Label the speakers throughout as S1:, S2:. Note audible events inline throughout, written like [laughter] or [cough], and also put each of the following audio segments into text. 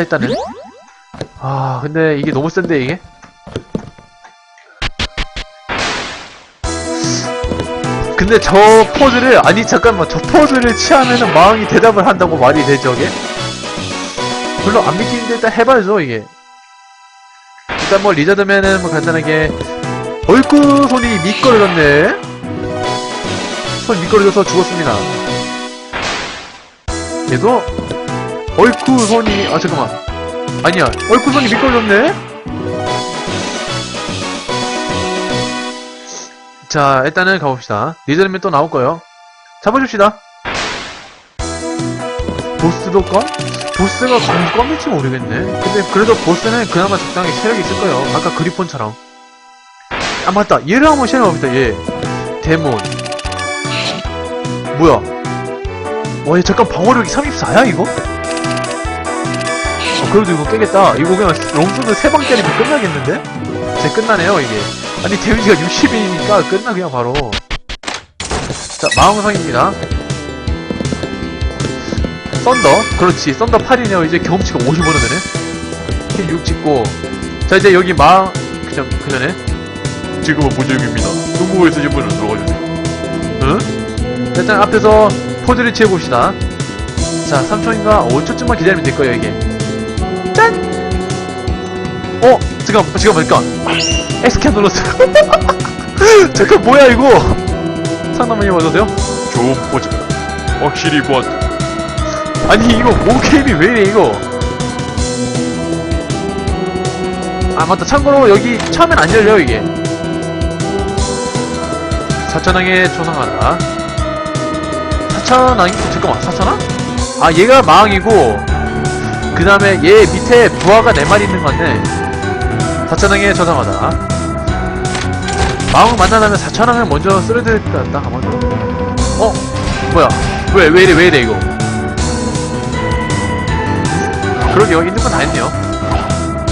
S1: 일단은. 아 근데 이게 너무 센데 이게? 근데 저 포즈를 아니 잠깐만. 저 포즈를 취하면은 마왕이 대답을 한다고 말이 되죠 이게? 별로 안 믿기는데 일단 해봐야죠 이게. 일단 뭐 리자드면은 뭐 간단하게 얼굴 손이 미끄러졌네. 손 미끄러져서 죽었습니다. 얘도 얼굴 손이 아 잠깐만. 아니야. 얼굴 손이 미끄러졌네? 자 일단은 가봅시다. 리자드면 또 나올 거예요. 잡아줍시다. 보스도 껌? 보스가 껌, 껌일지 모르겠네. 근데 그래도 보스는 그나마 적당히 체력이 있을 거예요. 아까 그리폰처럼. 아 맞다. 얘를 한번 시험해봅시다. 얘 데몬. 뭐야? 와얘 잠깐 방어력이 34야 이거? 어, 그래도 이거 깨겠다. 이거 그냥 롱소드 3방 때리면 끝나겠는데? 제 끝나네요 이게. 아니 데미지가 60이니까 끝나 그냥 바로. 자 마왕성입니다. 썬더? 그렇지. 썬더 8이네요. 이제 경험치가 50으로 되네. 힐6 찍고. 자 이제 여기 마왕 그전 그 전에 지금은 궁금해 쓰신 분은 들어가주세요? 응? 일단 앞에서 포즈를 취해봅시다. 자 3초인가? 5초쯤만 기다리면 될 거예요 이게 짠! 어? 잠깐 잠깐만 잠깐 X캔 눌렀어 [laughs] 잠깐 뭐야 이거 상담원님 어서오세요
S2: 좋은 포즈. 확실히 보았다.
S1: 아니 이거 모게임이 왜 이래 이거 아 맞다 참고로 여기 처음엔 안 열려 이게 사천왕에 초상하다 사천왕이 잠깐만 사천왕? 아 얘가 마왕이고 그 다음에 얘 밑에 부하가 4마리 있는 건데 사천왕에 초상하다. 마왕 만나려면 사천왕을 먼저 쓰러야 될것 같다 아마도. 어? 뭐야? 왜 왜 이래 왜 이래 이거? 그러게요 있는 건 다 했네요.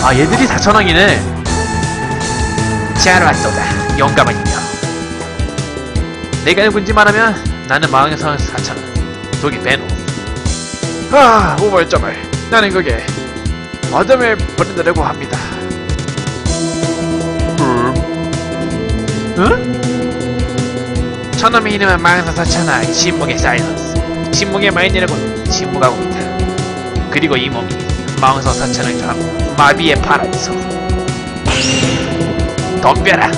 S1: 아 얘들이 4천왕이네. 잘 왔도다 영감한 이여 내가 누군지 말하면 나는 마왕에서 4천왕 독이 베노. 아 우월점을 나는 그게 어둠을 부른다고 합니다.
S2: 음,
S1: 응? 저놈의 이름은 4천왕 침묵의 사이런스. 침묵의 마인이라고 침묵하고 있다. 그리고 이 몸이 4천왕 전 마비의 파라디소. 덤벼라!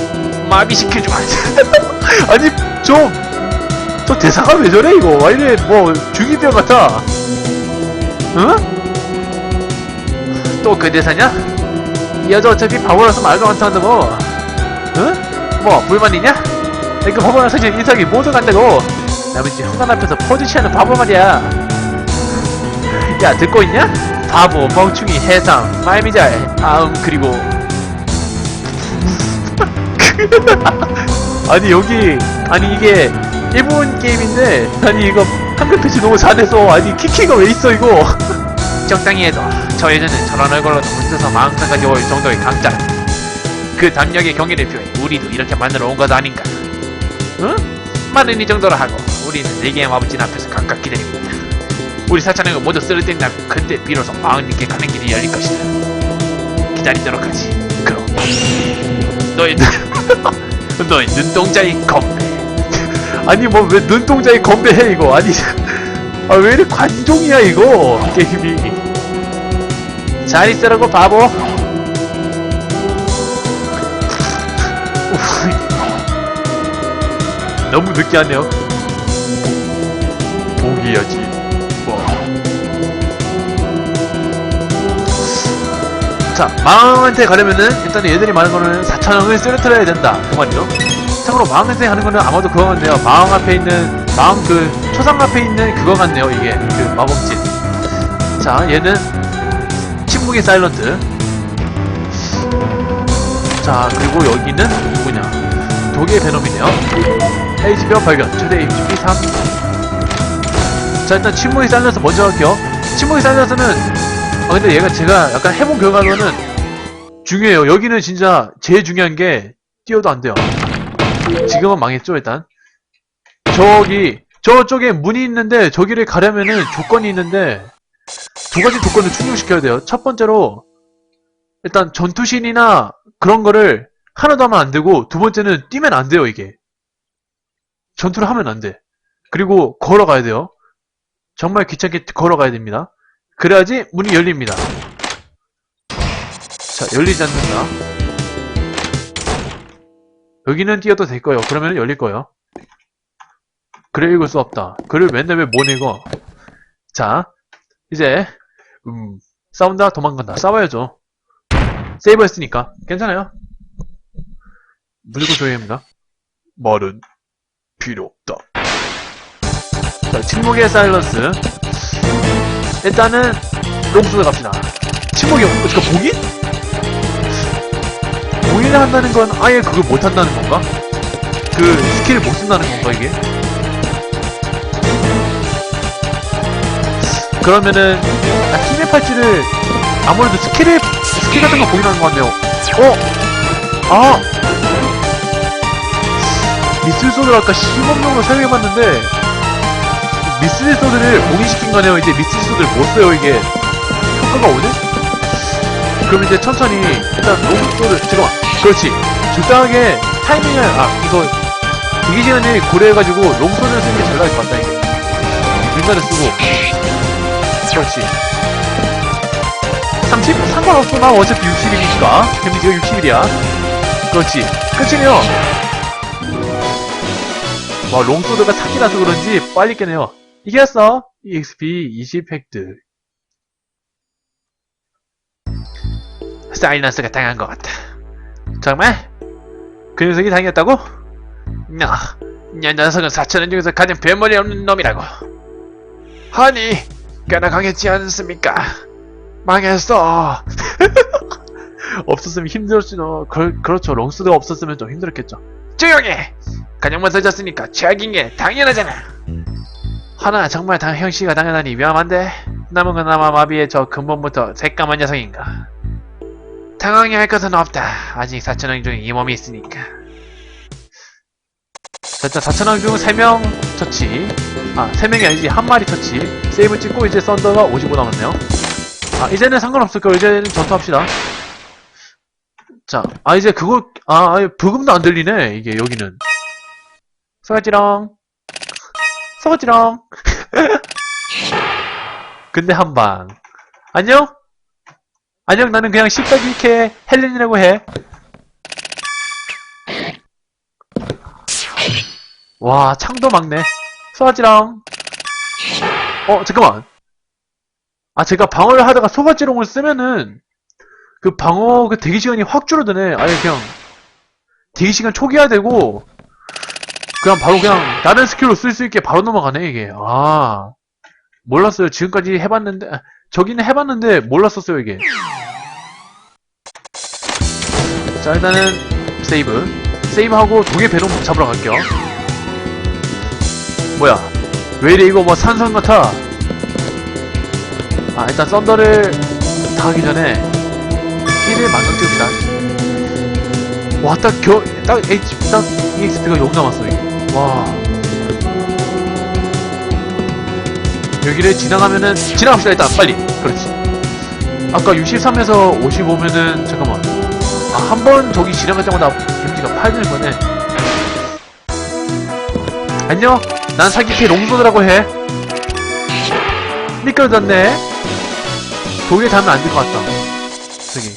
S1: 마비시켜주마! [laughs] 아니 좀 저 대사가 왜 저래 이거? 와 이래 뭐 중이병 같아. 응? 또 그 대사냐? 이 여자 어차피 바보라서 말도 안 통한다고 응? 뭐 불만 있냐? 이거 바보라서 지금 인상이 모두 간다고 남은 지 현관 앞에서 포즈 취하는 바보 말이야 야 듣고 있냐? 바보 멍충이 해상 말미잘 아음 그리고 [laughs] 아니 여기 아니 이게 일본 게임인데 아니 이거 한글 패치 너무 잘해서 아니 키키가 왜 있어 이거 [laughs] 적당히 해도 저 여자는 저런 얼굴로도 혼자서 마음까지 올 정도의 강자. 그 담력의 경기를 표해 우리도 이렇게 만들어 온 것 아닌가. 응? 말은 이 정도로 하고 우리는 네 개의 마부진 앞에서 각각 기다리고. 있다 우리 사천행을 모두 쓰러뜨린다면 그때 비로소 마흔님께 가는 길이 열릴 것이다. 기다리도록 하지. 그럼. 너의 눈 [laughs] 너의 눈동자의 건배. 아니 뭐 왜 눈동자의 건배해 이거? 아니 [laughs] 아 왜 이래 관종이야 이거? 게임이 잘 있으라고 바보. [laughs] 너무 늦게 하네요
S2: 포기하지. 뭐,
S1: 자, 마왕한테 가려면은 일단 얘들이 말하는 거는 4천원을 쓰러뜨려야 된다. 그 말이죠. 참고로 마왕한테 하는 거는 아마도 그거 같네요. 마왕 앞에 있는 마왕 그 초상 앞에 있는 그거 같네요. 이게 그 마법진. 자, 얘는 침묵의 사일런트. 자, 그리고 여기는 누구냐? 독의 베놈이네요. HBO 발견. 최대 HP 3. 자, 일단 침묵의 사일런트 먼저 할게요. 침묵의 사일런트는 아 근데 얘가 제가 약간 해본 결과로는 중요해요. 여기는 진짜 제일 중요한 게 뛰어도 안 돼요. 지금은 망했죠 일단. 저기 저쪽에 문이 있는데 저기를 가려면은 조건이 있는데 두 가지 조건을 충족시켜야 돼요. 첫 번째로 일단 전투신이나 그런 거를 하나도 하면 안 되고 두 번째는 뛰면 안 돼요 이게. 전투를 하면 안 돼. 그리고 걸어가야 돼요. 정말 귀찮게 걸어가야 됩니다. 그래야지 문이 열립니다. 자, 열리지 않는다. 여기는 뛰어도 될 거예요. 그러면 열릴 거예요. 글을 읽을 수 없다. 글을 맨날 왜 못 읽어? 자, 이제, 음, 싸운다, 도망간다. 싸워야죠. 세이브 했으니까. 괜찮아요. 무조건 조용합니다. 말은 필요 없다. 자, 침묵의 사일런스. 일단은, 롱소드 갑시다. 침묵이, 어, 잠깐, 봉인? 봉인을 한다는 건 아예 그걸 못 한다는 건가? 그, 스킬을 못 쓴다는 건가, 이게? 그러면은, 아, 팀의 팔찌를, 아무래도 스킬을, 스킬 같은 거 봉인하는 것 같네요. 어? 아! 미술 소드를 아까 시범용으로 사용해봤는데, 미스릴 소드를 봉인시킨 거네요. 이제 미스릴 소드를 못 써요, 이게. 효과가 오네? 그럼 이제 천천히, 일단 롱 소드, 잠깐만. 그렇지. 적당하게 타이밍을, 아, 이거, 대기 시간이 고려해가지고 롱 소드를 쓰는 게 잘 나을 것 같다, 이게. 윙가를 쓰고. 그렇지. 30? 상관없어. 나 어차피 60이니까. 데미지가 60이야. 그렇지. 끝이네요. 와, 롱소드가 사기라서 그런지 빨리 깨네요. 이겼어. EXP 20 획득. 사이런스가 당한 것 같다. 정말? 그 녀석이 당했다고? 나, 이 녀석은 4천원 중에서 가장 별머리 없는 놈이라고. 아니, 꽤나 강했지 않습니까? 망했어. [laughs] 없었으면 힘들었지도. 그, 그렇죠. 롱소드가 없었으면 좀 힘들었겠죠. 조용해! 가정만 써졌으니까 최악인 게 당연하잖아. 하나 정말 당 형씨가 당연하니 위험한데 남은 건 아마 마비의 저 근본부터 새까만 녀석인가. 당황해할 것은 없다. 아직 4천왕 중에 이 몸이 있으니까. 자, 일단 4천왕 중 3명 터치. 아, 3명이 아니지. 한 마리 터치. 세이브 찍고 이제 썬더가 55 남았네요. 아, 이제는 상관없을 거예요. 이제는 전투합시다. 자, 아, 이제 그거, 아, 아예 부금도 안 들리네. 이게 여기는. 소가지랑 소가지랑 [laughs] 근데 한 방 안녕? 안녕 나는 그냥 14기캐 헬렌이라고 해 와, 창도 막네. 소가지랑. 어, 잠깐만. 아, 제가 방어를 하다가 소가지롱을 쓰면은, 그 방어 그 대기시간이 확 줄어드네. 아예 그냥, 대기시간 초기화되고, 그냥 바로 그냥 다른 스킬로 쓸 수 있게 바로 넘어가네, 이게. 아. 몰랐어요. 지금까지 해봤는데, 아, 저기는 해봤는데 몰랐었어요, 이게. 자, 일단은, 세이브. 세이브하고 독의 배롱 잡으러 갈게요. 뭐야. 왜 이래, 이거 뭐 산성 같아. 아, 일단 썬더를 다 하기 전에, 힐을 만점 찍읍시다. 와, 딱 겨, 딱 H, 딱 EXP가 0 남았어, 이게. 와. 여기를 지나가면은, 지나갑시다, 일단, 빨리. 그렇지. 아까 63에서 55면은, 잠깐만. 아, 한 번 저기 지나갈 때마다 데미지가 8들 거네. 안녕? 난 사기캐 롱소드라고 해. 미끄러졌네. 독에 닿으면 안 될 것 같다. 저기.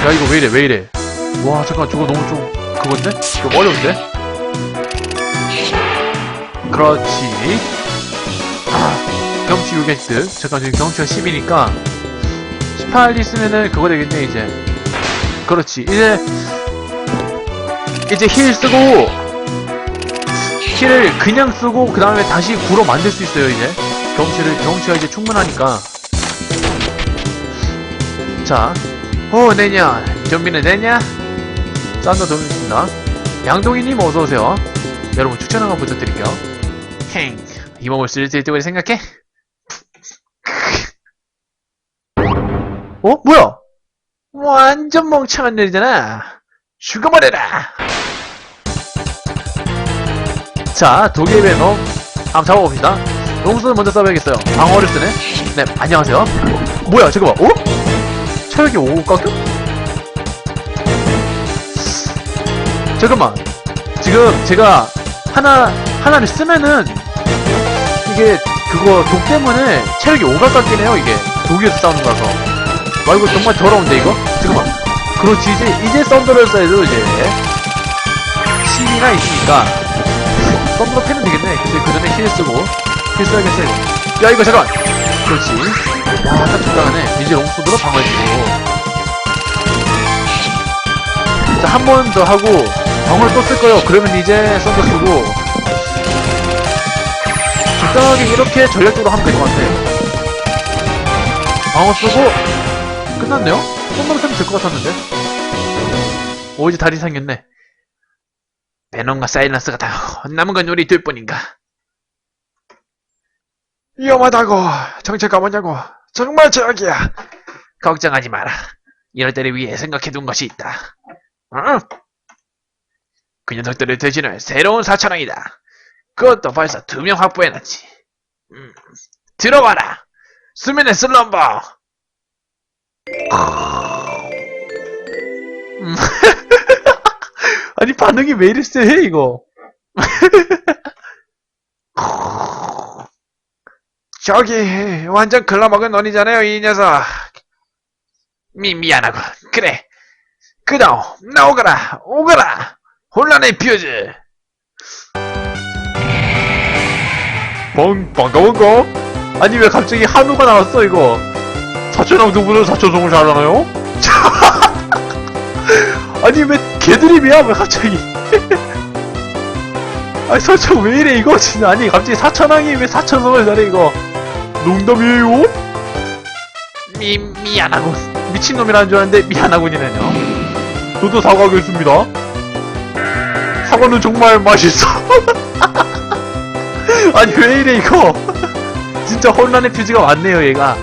S1: 야, 이거 왜 이래, 왜 이래. 와, 잠깐, 저거 너무 좀, 그건데? 좀 어려운데? 그렇지. 아, 경치 6획득. 잠깐, 지금 경치가 10이니까, 18 있으면은 그거 되겠네, 이제. 그렇지. 이제, 이제 힐 쓰고, 힐을 그냥 쓰고, 그 다음에 다시 구로 만들 수 있어요, 이제. 경치를, 경치가 이제 충분하니까. 자, 오, 내냐. 좀비는 내냐? 짠더 도움있습니다. 양동이님 어서오세요. 여러분 추천 한번 부탁드릴게요. 행, 이 몸을 쓸수 있다고 생각해? 어? 뭐야? 완전 멍청한 녀이잖아. 죽어버려라! 자, 독일 베놈 한번 잡아봅시다. 롱수는 먼저 써봐야겠어요. 방어를 쓰네. 네, 안녕하세요. 뭐야, 잠깐만, 어? 체력이 5 깎여? 잠깐만. 지금 제가 하나, 하나를 쓰면은 이게 그거 독 때문에 체력이 5가 깎이네요, 이게. 독일에서 싸우는 거라서. 와, 이거 정말 더러운데, 이거? 잠깐만. 그렇지, 이제, 이제 썬더를 써야죠, 이제. 힘이가 있으니까 썸더 패면 되겠네. 근데 그 전에 힐 쓰고 힐 써야겠어 이거. 야 이거 잠깐! 그렇지. 와딱 적당하네 이제 롱소드로 방어해주고. 자 한 번 더 하고 방어를 또 쓸 거예요. 그러면 이제 썸더 쓰고. 적당하게 이렇게 전략적으로 하면 될 것 같아요. 방어 쓰고 끝났네요? 썸더 쓰면 될 것 같았는데. 오 이제 다리 생겼네 베놈과 사일런스가 다 남은 건 우리 둘뿐인가?
S2: 위험하다고. 정체가 뭐냐고. 정말 최악이야.
S1: 걱정하지 마라. 이럴 때를 위해 생각해둔 것이 있다. 어? 그 녀석들을 대신할 새로운 사천왕이다. 그것도 벌써 두 명 확보해놨지. 음, 들어와라. 수면의 슬럼버. 음. [laughs] 아니 반응이 왜 이리 세 이거? [laughs]
S2: 저기 완전 글러먹은 놈이잖아요 이 녀석.
S1: 미 미안하고 그래. 그다음 나오거라 오거라 혼란의 퓨즈.
S2: 뻥 반가운가?
S1: 아니 왜 갑자기 한우가 나왔어 이거
S2: 사천왕 두분은 사천성을 잘하나요? [laughs]
S1: 아니 왜 개드립이야? 왜 갑자기? [laughs] 아니 설정 왜 이래 이거? 진짜. 아니 갑자기 사천왕이 왜 사천성을 잘해 이거?
S2: 농담이에요?
S1: 미 미안하고 미친놈이라는 줄 알았는데 미안하군이네요.
S2: 저도 사과하겠습니다. 사과는 정말 맛있어. [laughs]
S1: 아니 왜 이래 이거? [laughs] 진짜 혼란의 퓨즈가 왔네요 얘가.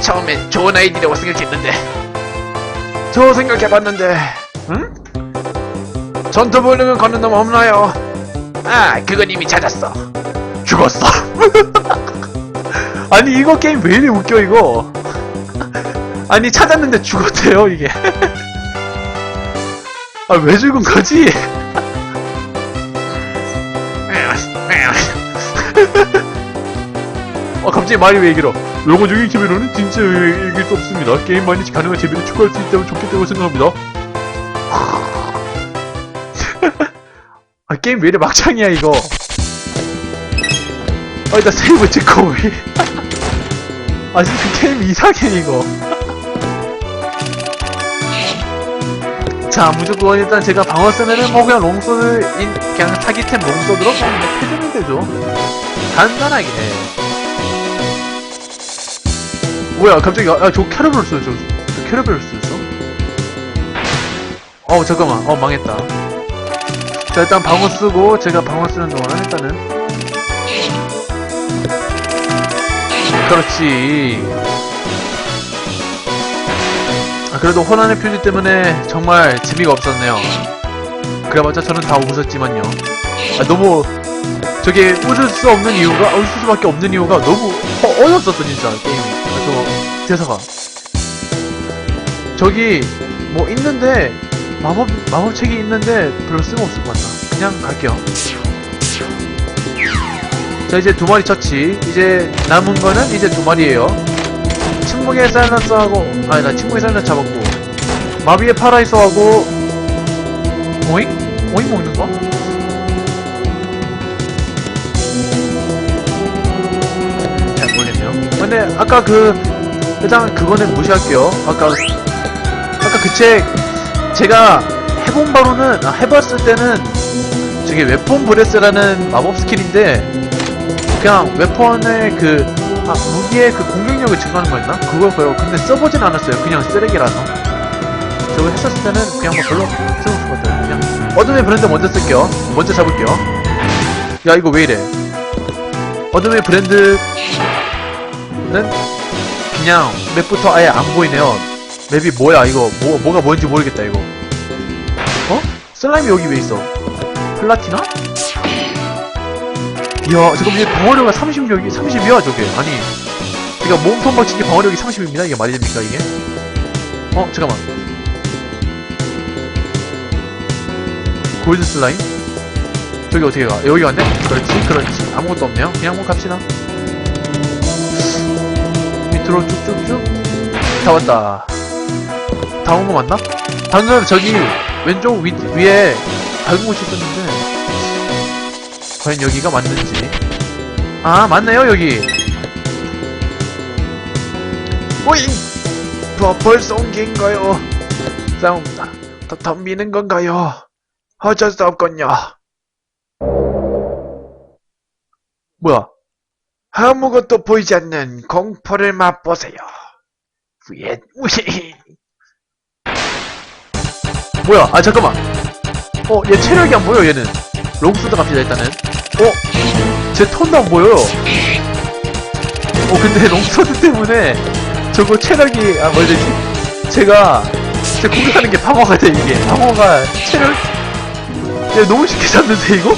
S1: 처음엔 좋은 아이디라고 생각했는데.
S2: 저 생각해봤는데.
S1: 응?
S2: 전투 볼륨을 걷는 놈 없나요?
S1: 아 그건 이미 찾았어
S2: 죽었어. [laughs]
S1: 아니 이거 게임 왜 이리 웃겨 이거 [laughs] 아니 찾았는데 죽었대요 이게 [laughs] 아 왜 죽은 거지? 어 갑자기 말이 왜 길어
S2: 영어적인 기회로는 진짜 이길 수 없습니다. 게임만이 가능한 재미를 추구할 수 있다면 좋겠다고 생각합니다.
S1: 아 게임 왜 이래 막창이야 이거? 아 일단 세이브 찍고 왜 [laughs] 아 진짜 그 게임 이상해 이거. 자 무조건 일단 제가 방어 쓰면은 뭐 그냥 롱소드 인 그냥 사기템 롱소드로 그냥 해주면 되죠. 간단하게. 뭐야 갑자기 아 저 캐러벨 쓰였어 저, 저 캐러벨 쓰였어 어 잠깐만. 어 망했다 자 일단 방어 쓰고 제가 방어 쓰는 동안은 일단은. 그렇지. 아 그래도 호난의 표지 때문에 정말 재미가 없었네요. 그래봤자 저는 다 웃었지만요. 아 너무 저게 웃을 수 없는 이유가 웃을 수밖에 없는 이유가 너무 어, 어이없었어 진짜 게임이. 아, 저 대사가. 저기 뭐 있는데 마법 마법책이 있는데 별로 쓸모없을 것 같다. 그냥 갈게요. 자 이제 두 마리 처치. 이제 남은 거는 이제 두 마리예요. 침묵의 사일런스하고 아니 나 침묵의 사일런스 잡았고 마비의 파라이소하고 오잉? 오잉 먹는 거? 잘 모르겠네요. 근데 아까 그 일단 그거는 무시할게요. 아까 아까 그 책 제가 해본 바로는 아, 해봤을 때는 저게 웨폰 브레스라는 마법 스킬인데 그냥 웨폰의 그 아, 무기의 그 공격력을 증가하는 거였나? 그걸 거요. 근데 써보진 않았어요. 그냥 쓰레기라서. 저거 했었을 때는 그냥 뭐 별로 것 같아요. 그냥 어둠의 브랜드 먼저 쓸게요. 먼저 잡을게요. 야 이거 왜 이래? 어둠의 브랜드는 그냥 맵부터 아예 안 보이네요. 맵이 뭐야 이거 뭐 뭐가 뭔지 모르겠다 이거. 어? 슬라임이 여기 왜 있어? 플라티나? 이야, 잠깐만, 이게 방어력이 30력이, 30이야, 저게. 아니, 제가 몸통 박치기 방어력이 30입니다. 이게 말이 됩니까, 이게? 어, 잠깐만. 골드 슬라임? 저기 어떻게 가? 여기 갔네? 그렇지, 그렇지. 아무것도 없네요. 그냥 한번 갑시다. 밑으로 쭉쭉쭉. 다 왔다. 다 온 거 맞나? 방금 저기 왼쪽 위, 위에 밝은 곳이 있었는데. 과연 여기가 맞는지. 아 맞네요 여기. 오잉! 뭐, 벌써 온 게인가요? 싸움 더 덤비는 건가요? 어쩔 수 없군요. 뭐야? 아무것도 보이지 않는 공포를 맛보세요. 위에 우히 뭐야? 아 잠깐만. 어 얘 체력이 안 보여 얘는. 롱소드 갑시다 일단은. 어? 제 톤도 안 보여요. 어 근데 롱소드 때문에 저거 체력이 아 뭐지 제가 제 공격하는 게 방어가 돼 이게. 방어가 체력? 얘 너무 쉽게 잡는데 이거?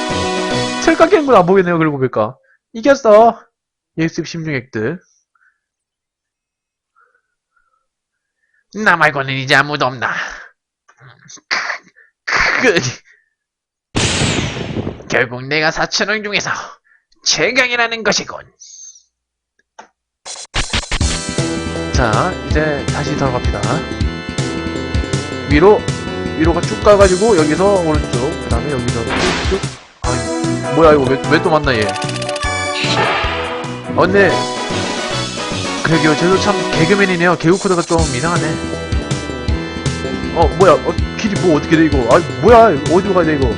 S1: [laughs] 체력 깎이는 건 안 보이네요 그러고 보니까. 이겼어. EX 16액들. 나 말고는 이제 아무도 없나 그 결국 내가 사천왕 중에서 최강이라는 것이군. 자, 이제 다시 들어갑시다. 위로, 위로가 쭉 가가지고 여기서 오른쪽, 그 다음에 여기서 쭉 쭉. 아니, 뭐야 이거 왜 왜 또 만나 얘? 어, 근데 그러게요. 쟤도 참 개그맨이네요. 개그 코드가 좀 이상하네. 어 뭐야? 어 길이 뭐 어떻게 돼 이거? 아 뭐야? 어디로 가야 돼 이거?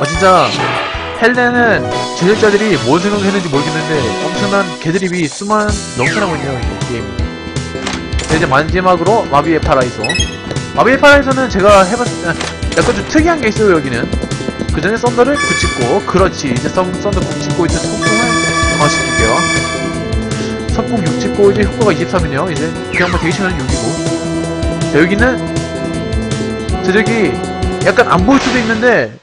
S1: 아 진짜. 헬렌은 제작자들이 뭘 생각했는지 모르겠는데 엄청난 개드립이 수만 넘쳐나고 있네요 이 게임이 자, 이제 마지막으로 마비의 파라이소. 마비의 파라이소는 제가 해봤을 때 약간 좀 특이한 게 있어요 여기는. 그 전에 썬더를 붙이고 그렇지. 이제 썬, 썬더 붙이고 이제 소풍을 강화시킬게요 선풍 6 찍고 이제 효과가 23이네요. 이제 그 양반 되게 시간은 6이고. 자, 여기는 저 저기 약간 안 보일 수도 있는데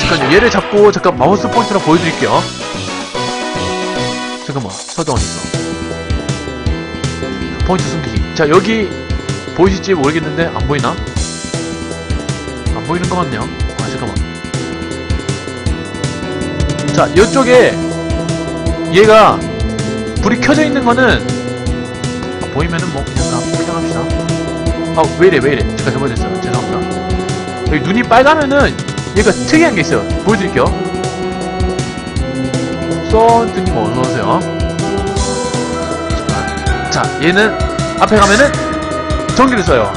S1: 잠깐요. 얘를 잡고 잠깐 마우스 포인트로 보여드릴게요. 잠깐만. 어디 있어? 포인트 숨기기. 자, 여기 보이실지 모르겠는데 안 보이나? 안 보이는 것 같네요. 아, 잠깐만. 자, 이쪽에 얘가 불이 켜져 있는 거는 아, 보이면은 뭐 그냥 가- 그냥 합시다. 아 왜이래 왜이래 제가 잘못했어요 죄송합니다. 여기 눈이 빨가면은 얘가 특이한 게 있어요. 보여드릴게요. 썬트님 어서 오세요. 잠깐. 자 얘는 앞에 가면은 전기를 써요.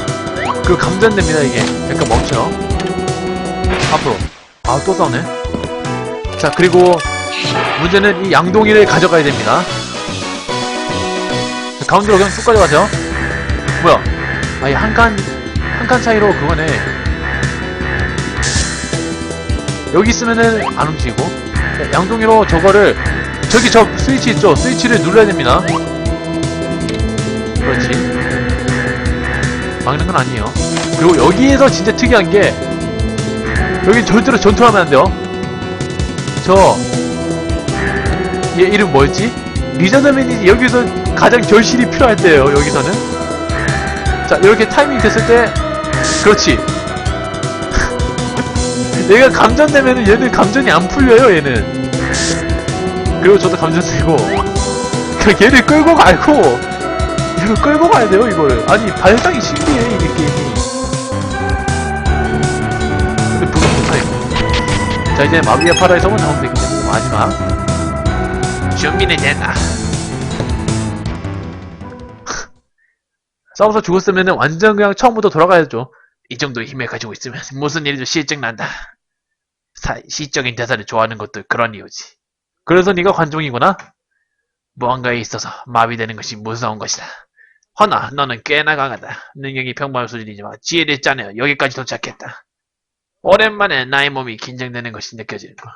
S1: 그 감전됩니다 이게. 약간 멈춰요. 앞으로. 아 또 싸우네. 자 그리고 문제는 이 양동이를 가져가야 됩니다. 자, 가운데로 그냥 쑥 가져가세요. 뭐야? 아니, 한 칸, 한 칸 차이로 그거네. 여기 있으면은 안 움직이고. 자, 양동이로 저거를, 저기 저 스위치 있죠? 스위치를 눌러야 됩니다. 그렇지. 막는 건 아니에요. 그리고 여기에서 진짜 특이한 게, 여기 절대로 전투하면 안 돼요. 저, 얘 이름 뭐였지? 리저너맨이 여기서 가장 결실이 필요할 때예요 여기서는. 자 이렇게 타이밍 됐을 때 그렇지. [laughs] 얘가 감전되면은 얘는 감전이 안 풀려요 얘는. 그리고 저도 감전 쓰고. 그 얘를 끌고 가고. 이거 끌고 가야 돼요 이거를. 아니 발상이 신기해 이 게임이. 근데 불은 못하겠고 자 이제 마비아 파라에서만 나오면 때문에 마지막 준비는 됐다. 싸워서 죽었으면 완전 그냥 처음부터 돌아가야죠. 이 정도 힘을 가지고 있으면 [laughs] 무슨 일도 실증 난다. 사, 시적인 대사를 좋아하는 것도 그런 이유지. 그래서 네가 관종이구나? 무언가에 있어서 마비되는 것이 무서운 것이다. 허나 너는 꽤나 강하다. 능력이 평범한 수준이지만 지혜를 짜내어 여기까지 도착했다. 오랜만에 나의 몸이 긴장되는 것이 느껴지는군.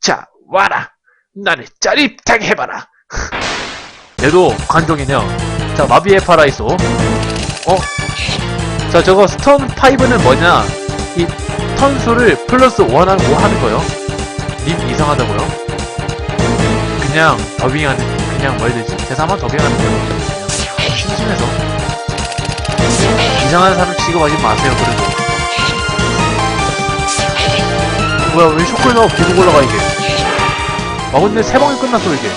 S1: 자, 와라! 나를 짜릿하게 해봐라! [laughs] 얘도 관종이네요. 자, 마비의 파라이소. 어? 자, 저거 스턴 5는 뭐냐? 이 턴수를 플러스 1 하는, 5 하는 거요. 님 이상하다고요? 그냥 더빙하는, 그냥 뭐 해야 되지? 대사만 더빙하는 거예요. 심심해서. 이상한 사람 취급하지 마세요, 그래도. 뭐야, 왜 쇼콜라가 계속 올라가, 이게? 아, 근데 세 방이 끝났어, 이게.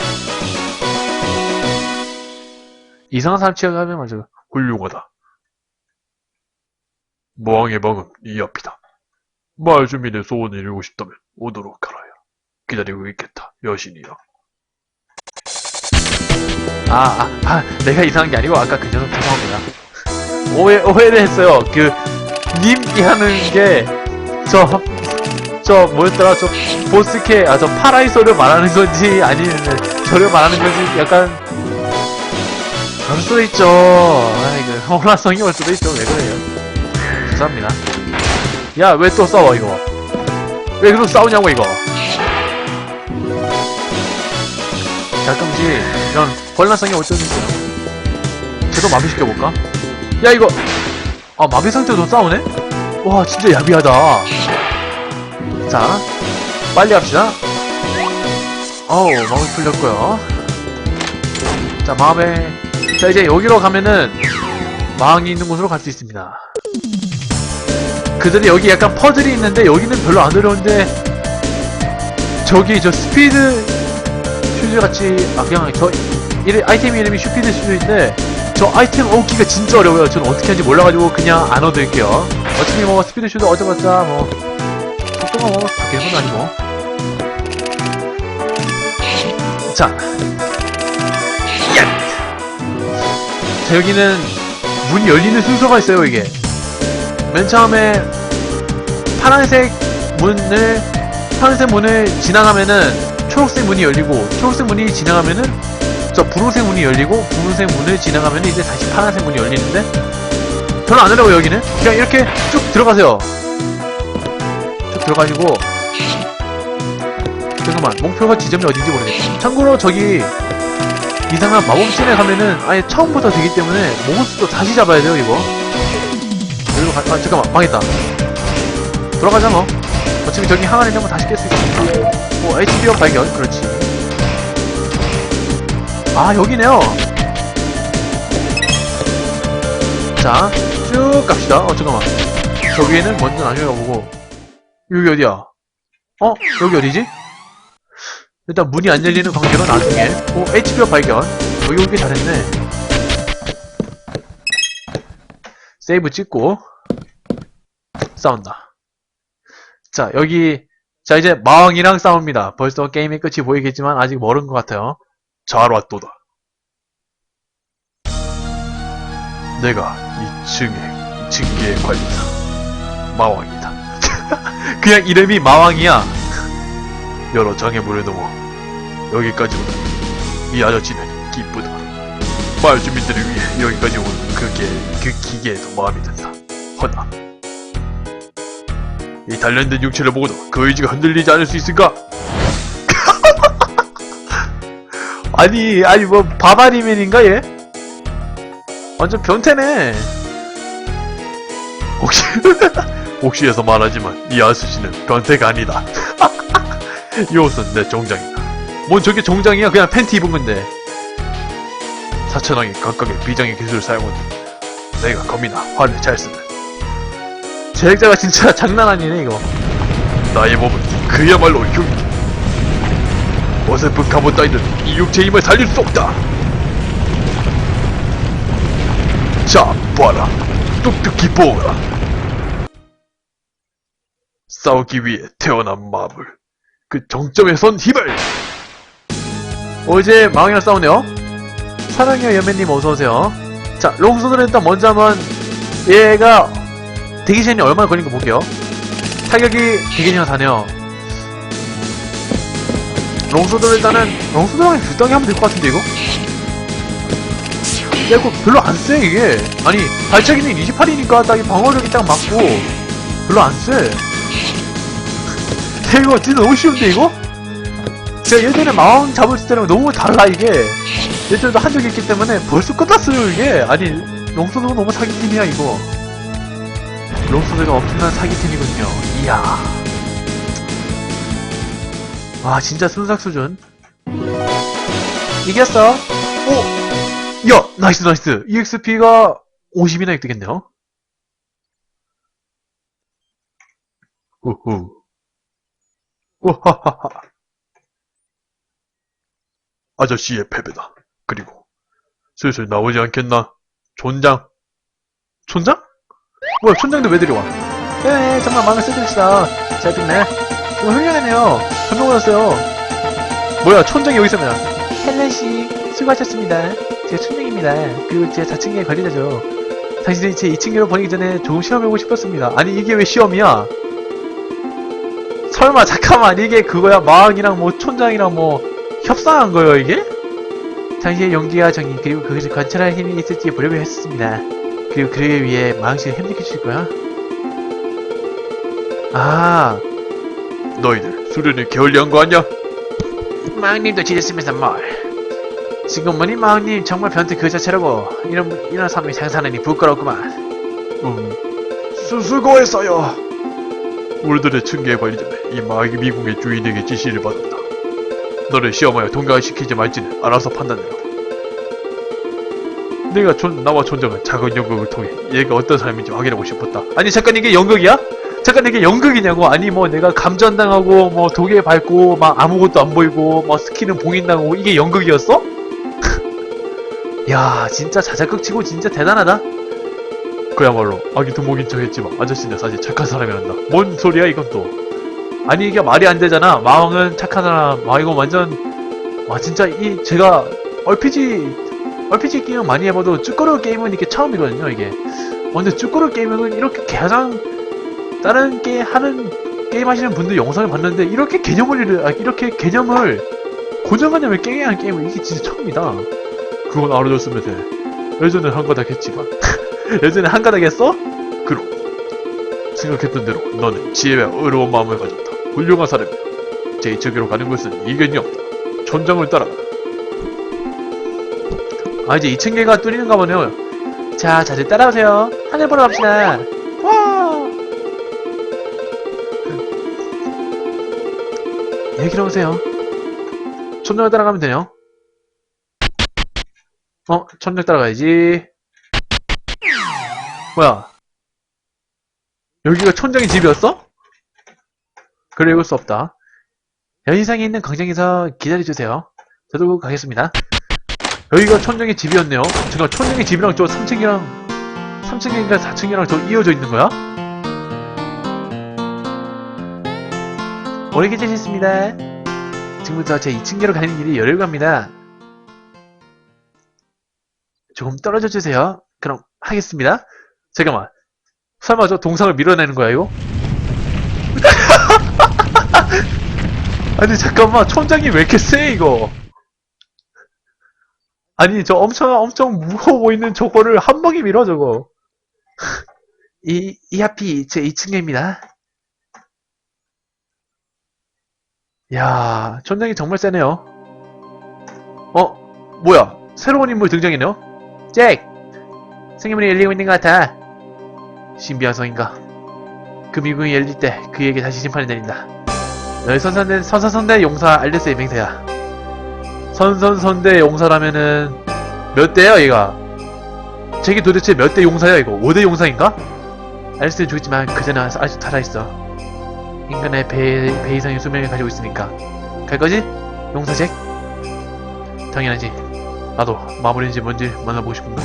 S1: 이상한 사람 취급하면 맞아.
S2: 훌륭하다. 모항의 방은 이 앞이다. 마을 주민의 소원을 이루고 싶다면 오도록 하라야. 기다리고 있겠다, 여신이여.
S1: 아, 아, 아, 내가 이상한 게 아니고, 아까 그 녀석 죄송합니다. 오해, 오해를 했어요. 그, 님이 하는 게, 저, 저, 뭐였더라, 저, 보스캐, 아, 저, 파라이소를 말하는 건지, 아니면, 저를 말하는 건지, 약간, 그럴 수도 있죠. 아, 이거, 혼란성이 올 수도 있죠. 왜 그래요? 죄송합니다. 야, 왜 또 싸워, 이거? 왜 계속 싸우냐고, 이거? 가끔씩 이런 혼란성이 올 때도 있어요. 저도 마비시켜볼까? 야, 이거! 아, 마비 상태도 싸우네? 와, 진짜 야비하다. 자, 빨리 합시다. 어우, 마음이 풀렸고요. 자, 마음에. 자, 이제 여기로 가면은, 마왕이 있는 곳으로 갈 수 있습니다. 그들이 여기 약간 퍼즐이 있는데, 여기는 별로 안 어려운데, 저기, 저 스피드, 슈즈 같이, 아, 그냥 저, 이름, 아이템 이름이 슈피드 슈즈인데, 저 아이템 얻기가 진짜 어려워요. 저는 어떻게 하는지 몰라가지고 그냥 안 얻을게요. 어차피 뭐 스피드 슈즈 얻어봤자 뭐, 속도가 뭐 바뀌는 건 아니고. 자. 야! 자, 여기는 문이 열리는 순서가 있어요, 이게. 맨 처음에 파란색 문을, 파란색 문을 지나가면은 초록색 문이 열리고, 초록색 문이 지나가면은 저 분홍색 문이 열리고 분홍색 문을 지나가면 이제 다시 파란색 문이 열리는데 별로 안 어려워 여기는 그냥 이렇게 쭉 들어가세요 쭉 들어가지고 잠깐만 목표가 지점이 어딘지 모르겠다 참고로 저기 이상한 마법신에 가면은 아예 처음부터 되기 때문에 몬스터 다시 잡아야 돼요 이거. 여기로 가, 아 잠깐만 망했다. 돌아가자 뭐. 어차피 저기 항아리 있는 거 다시 깰 수 있으니까 오 HBO 발견 그렇지. 아 여기네요. 자쭉 갑시다. 어 잠깐만. 저기에는 먼저 나중에 가보고 여기 어디야 어? 여기 어디지? 일단 문이 안 열리는 관계로 나중에 오 HBO 발견 여기 오기 잘했네 세이브 찍고 싸운다 자 여기 자 이제 마왕이랑 싸웁니다 벌써 게임의 끝이 보이겠지만 아직 멀은 것 같아요
S2: 잘 왔도다. 내가 이 층의 층계의 관리다. 마왕이다. [laughs]
S1: 그냥 이름이 마왕이야
S2: 여러 장애물을 넘어 여기까지 오다니 이 아저씨는 기쁘다. 마을 주민들을 위해 여기까지 온 그게 그 기계에도 마음이 든다. 허나 이 단련된 육체를 보고도 그 의지가 흔들리지 않을 수 있을까? [laughs]
S1: 아니 아니 뭐 바바리맨인가 얘? 완전 변태네
S2: 혹시 [laughs] 혹시해서 말하지만 이 아저씨는 변태가 아니다. [laughs] 이 옷은 내 정장이다.
S1: 뭔 저게 정장이야 그냥 팬티 입은 건데
S2: 사천왕이 각각의 비장의 기술을 사용한 내가 검이나 활을 잘 쓴다.
S1: 제작자가 진짜 장난 아니네 이거
S2: 나의 몸은 그야말로 흉. 어설픈 갑옷 따위는 이 육체의 힘을 살릴 수 없다. 자, 봐라. 뚝뚝히 보라. 싸우기 위해 태어난 마블. 그 정점에 선 힘을!
S1: 어 이제 마왕이랑 싸우네요 사랑해요 연매님 어서오세요 자 롱소드는 일단 먼저 한번 얘가 대기 시간이 얼마나 걸린 거 볼게요 타격이 되게 그냥 다네요 롱소드를 일단은 롱소드랑 적당히 하면 될 것 같은데 이거? 야 이거 별로 안세 이게 아니 발차기는 28이니까 딱이 방어력이 딱 맞고 별로 안세 이거 진짜 너무 쉬운데 이거? 제가 예전에 마왕 잡을 때랑 너무 달라 이게. 예전에도 한 적이 있기 때문에 벌써 끝났어요 이게. 아니 롱소드가 너무 사기팀이야 이거. 롱소드가 엄청난 사기팀이거든요. 이야. 와 진짜 순삭 수준. 이겼어. 오! 야 나이스 나이스. EXP가 50이나 획득했네요?
S2: 후후. 우하하하. 아저씨의 패배다. 그리고 슬슬 나오지 않겠나? 촌장.
S1: 촌장? 뭐야 촌장도 왜 데려와? 네 정말 마음에 쓰시다. 잘 듣네. 정말 훌륭하네요. 감동 받았어요. 뭐야 촌장이 여기 있으면 헬렌씨 수고하셨습니다. 제가 촌장입니다. 그리고 제 자칭의 관리자죠. 당신이 제 2층계로 보내기 전에 조금 시험해보고 싶었습니다. 아니 이게 왜 시험이야 설마 잠깐만 이게 그거야 마왕이랑 뭐 촌장이랑 뭐 협상한 거예요 이게? 당신의 용기와 정의 그리고 그것을 관찰할 힘이 있을지 보려고 했습니다 그리고 그러기 위해 마왕씨를 협력해 주실 거야? 아
S2: 너희들 수련을 게을리 한 거 아니야?
S1: 마왕님도 지냈으면서 뭘 지금 보니 마왕님 정말 변태 그 자체라고 이런 이런 삶이 장사하니 부끄럽구만
S2: 음, 수, 수고했어요. 우리들의 층계 관리자는 이 마귀 미궁의 주인에게 지시를 받았다. 너를 시험하여 통과시키지 말지는 알아서 판단해라. 내가 촌, 나와 촌장은 작은 연극을 통해 얘가 어떤 사람인지 확인하고 싶었다.
S1: 아니 잠깐 이게 연극이야? 잠깐 이게 연극이냐고 아니 뭐 내가 감전당하고 뭐 독에 밟고 막 아무것도 안 보이고 뭐 스킬은 봉인당하고 이게 연극이었어? [laughs] 야 진짜 자작극 치고 진짜 대단하다
S2: 그야말로 아기 두목인 척 했지만 아저씨는 사실 착한 사람이란다. 뭔 소리야 이건 또.
S1: 아니 이게 말이 안 되잖아 마왕은 착한 사람 와 이거 완전 와 진짜 이 제가 RPG RPG 게임 많이 해봐도 쭈꾸루 게임은 이게 처음이거든요 이게 근데 쭈꾸루 게임은 이렇게 가장 다른 게임 하는 게임 하시는 분들 영상을 봤는데 이렇게 개념을 아, 이렇게 개념을 고정관념을 깨게 하는 게임은 이게 진짜 처음이다
S2: 그건 알아줬으면 돼. 예전엔 한가닥 했지만
S1: 예전에 한 가닥 했어?
S2: 그럼 생각했던 대로 너는 지혜와 의로운 마음을 가졌다. 훌륭한 사람이야. 제2척으로 가는 것은 이견이 없다. 촌장을 따라가.
S1: 아 이제 2층계가 뚫리는가 보네요 자 자들 따라오세요 하늘 보러 갑시다 와 여기로 오세요 천장을 따라가면 되요 어? 천장 따라가야지 뭐야 여기가 천장의 집이었어? 그래 읽을 수 없다 여기상에 있는 광장에서 기다려주세요 저도 가겠습니다 여기가 천정의 집이었네요. 제가 천정의 집이랑 저 3층이랑 3층인가 4층이랑 저 이어져 있는 거야? 오래 계셨습니다. 지금부터 제 2층계로 가는 길이 열려 갑니다. 조금 떨어져 주세요. 그럼 하겠습니다. 잠깐만. 설마 저 동상을 밀어내는 거야 이거? [laughs] 아니 잠깐만 천장이 왜 이렇게 세 이거? 아니 저 엄청 엄청 무거워 보이는 저거를 한 방에 밀어 저거 [laughs] 이, 이 앞이 제 2층입니다 야 천장이 정말 세네요 어? 뭐야 새로운 인물 등장이네요 잭! 생일문이 열리고 있는 것 같아 신비한 성인가 그 미궁이 열릴 때 그에게 다시 심판이 내린다 너의 선사는 선사선대 용사 알레스의 맹세야 선선선대 용사라면은 몇 대야 얘가? 잭이 도대체 몇 대 용사야 이거? 5대 용사인가? 알스는 죽었지만 그전에 아직 살아있어 인간의 배, 배 이상의 수명을 가지고 있으니까 갈 거지? 용사 잭? 당연하지 나도 마무리인지 뭔지 만나보고 싶은데